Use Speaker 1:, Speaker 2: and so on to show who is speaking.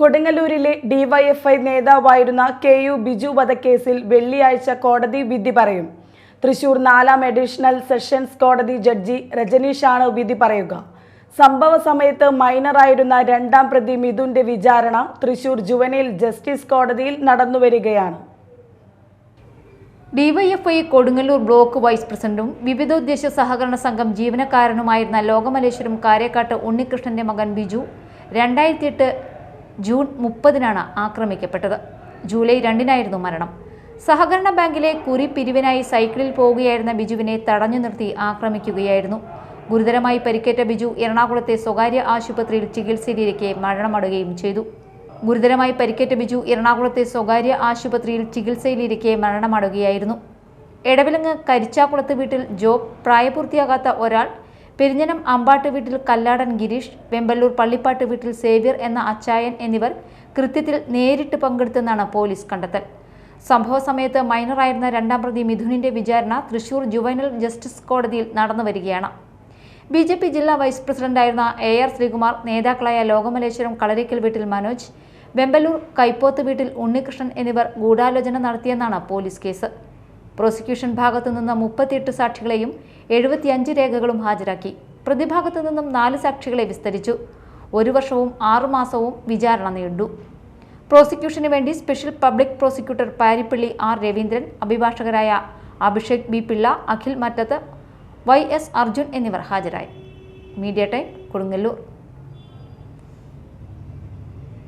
Speaker 1: കൊടുങ്ങല്ലൂരിലെ DYFI നേതാവായിരുന്ന K U Biju വധക്കേസിൽ വെള്ളിയാഴ്ച കോടതി വിധി പറയും. തൃശൂർ നാലാം അഡീഷണൽ സെഷൻസ് കോടതി ജഡ്ജി രജനീഷാണ് വിധി പറയുക. സംഭവ സമയത്ത് മൈനറായിരുന്ന രണ്ടാം പ്രതി മിഥുന്റെ വിചാരണ തൃശൂർ ജുവനയിൽ ജസ്റ്റിസ് കോടതിയിൽ നടന്നുവരികയാണ്.
Speaker 2: ഡിവൈഎഫ്ഐ കൊടുങ്ങല്ലൂർ ബ്ലോക്ക് വൈസ് പ്രസിഡന്റും വിവിധോദ്ദേശ സഹകരണ സംഘം ജീവനക്കാരനുമായിരുന്ന ലോകമലേശ്വരം കാര്യക്കാട്ട് ഉണ്ണികൃഷ്ണന്റെ മകൻ ബിജു രണ്ടായിരത്തി എട്ട് ജൂൺ മുപ്പതിനാണ് ആക്രമിക്കപ്പെട്ടത്. ജൂലൈ രണ്ടിനായിരുന്നു മരണം. സഹകരണ ബാങ്കിലെ കുറി പിരിവിനായി സൈക്കിളിൽ പോവുകയായിരുന്ന ബിജുവിനെ തടഞ്ഞു നിർത്തി ആക്രമിക്കുകയായിരുന്നു. ഗുരുതരമായി പരിക്കേറ്റ ബിജു എറണാകുളത്തെ സ്വകാര്യ ആശുപത്രിയിൽ ചികിത്സയിലിരിക്കെ മരണമടുകയും ചെയ്തു. ഗുരുതരമായി പരിക്കേറ്റ ബിജു എറണാകുളത്തെ സ്വകാര്യ ആശുപത്രിയിൽ ചികിത്സയിലിരിക്കെ മരണമടുകയായിരുന്നു. എടവിലങ്ങ് കരിച്ചാക്കുളത്ത് വീട്ടിൽ ജോബ് പ്രായപൂർത്തിയാകാത്ത ഒരാൾ പെരിഞ്ഞനം അമ്പാട്ട് വീട്ടിൽ കല്ലാടൻ ഗിരീഷ് വെമ്പല്ലൂർ പള്ളിപ്പാട്ട് വീട്ടിൽ സേവ്യർ എന്ന അച്ചായൻ എന്നിവർ കൃത്യത്തിൽ നേരിട്ട് പങ്കെടുത്തെന്നാണ് പോലീസ് കണ്ടെത്തൽ. സംഭവ സമയത്ത് മൈനറായിരുന്ന രണ്ടാം പ്രതി മിഥുനിന്റെ വിചാരണ തൃശൂർ ജുവൈനൽ ജസ്റ്റിസ് കോടതിയിൽ നടന്നു വരികയാണ്. ബി ജെ പി ജില്ലാ വൈസ് പ്രസിഡന്റായിരുന്ന എ ആർ ശ്രീകുമാർ നേതാക്കളായ ലോകമലേശ്വരം കളരിക്കൽ വീട്ടിൽ മനോജ് വെമ്പലൂർ കൈപ്പോത്ത് വീട്ടിൽ ഉണ്ണികൃഷ്ണൻ എന്നിവർ ഗൂഢാലോചന നടത്തിയെന്നാണ് പോലീസ് കേസ്. പ്രോസിക്യൂഷൻ ഭാഗത്തു നിന്ന് മുപ്പത്തിയെട്ട് സാക്ഷികളെയും എഴുപത്തിയഞ്ച് രേഖകളും ഹാജരാക്കി. പ്രതിഭാഗത്തു നിന്നും നാല് സാക്ഷികളെ വിസ്തരിച്ചു. ഒരു വർഷവും ആറുമാസവും വിചാരണ നീണ്ടു. പ്രോസിക്യൂഷന് വേണ്ടി special public prosecutor Parippally R Raveendran അഭിഭാഷകരായ Abhishek B Pillai Akhil Mattath Y S Arjun എന്നിവർ ഹാജരായി. Media time Kodungallur.